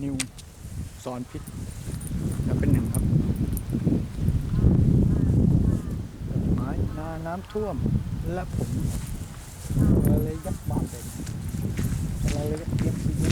นิวสอนพิษจะเป็นหนึ่งครับไม้นาน้ำท่วมและผมอะไรยับบาดเด็กอะไรยับยับยับ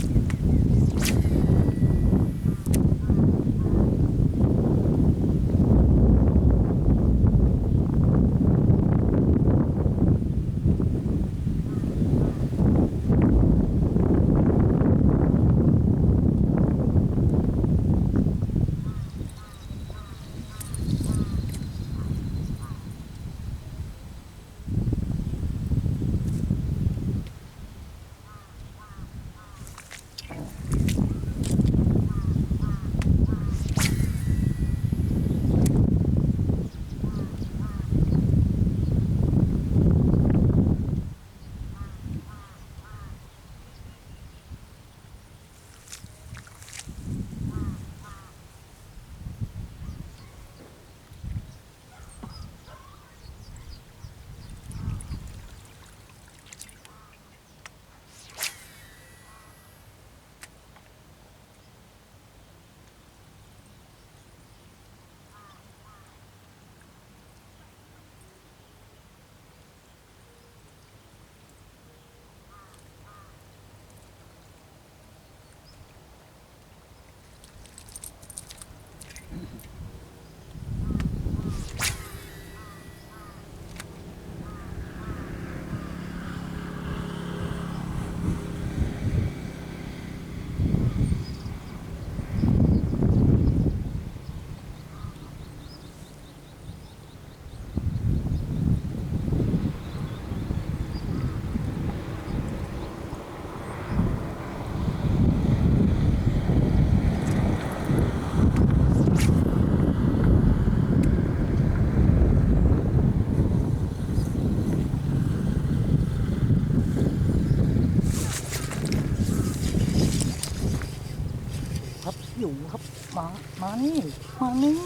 อยู่ครับมามานี่ มานี่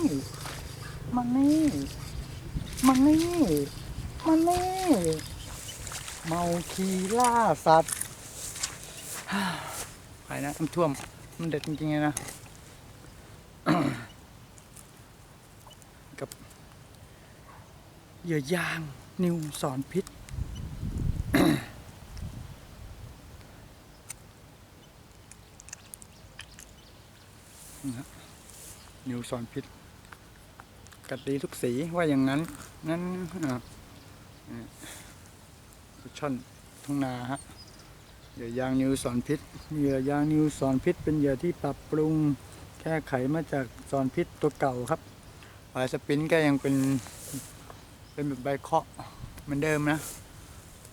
มานี่ มานี่ มานี่ เมาคีล่าสัตว์ไปนะน้ำท่วม มันเด็ดจริงๆเลยนะ กับเหยื่อยางนิวสอนพิษ นิวสอนพิษกัดดีทุกสีว่าอย่างนั้น นั้นช่อนทุ่งนาฮะเหยื่อยางนิวสอนพิษเหยื่อยางนิวสอนพิษ เป็นเหยื่อที่ปรับปรุงแก้ไขมาจากสอนพิษตัวเก่าครับปลายสปินก็ยังเป็นเป็นแบบใบเคาะเหมือนเดิมนะ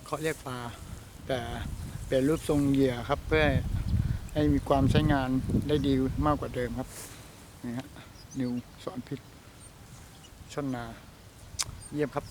เคาะเรียกปลาแต่เปลี่ยนรูปทรงเหยื่อครับเพื่อ ให้มีความใช้งานได้ดีมากกว่าเดิมครับนี่ฮะนิวสอนพิษช่อนนา เยี่ยมครับ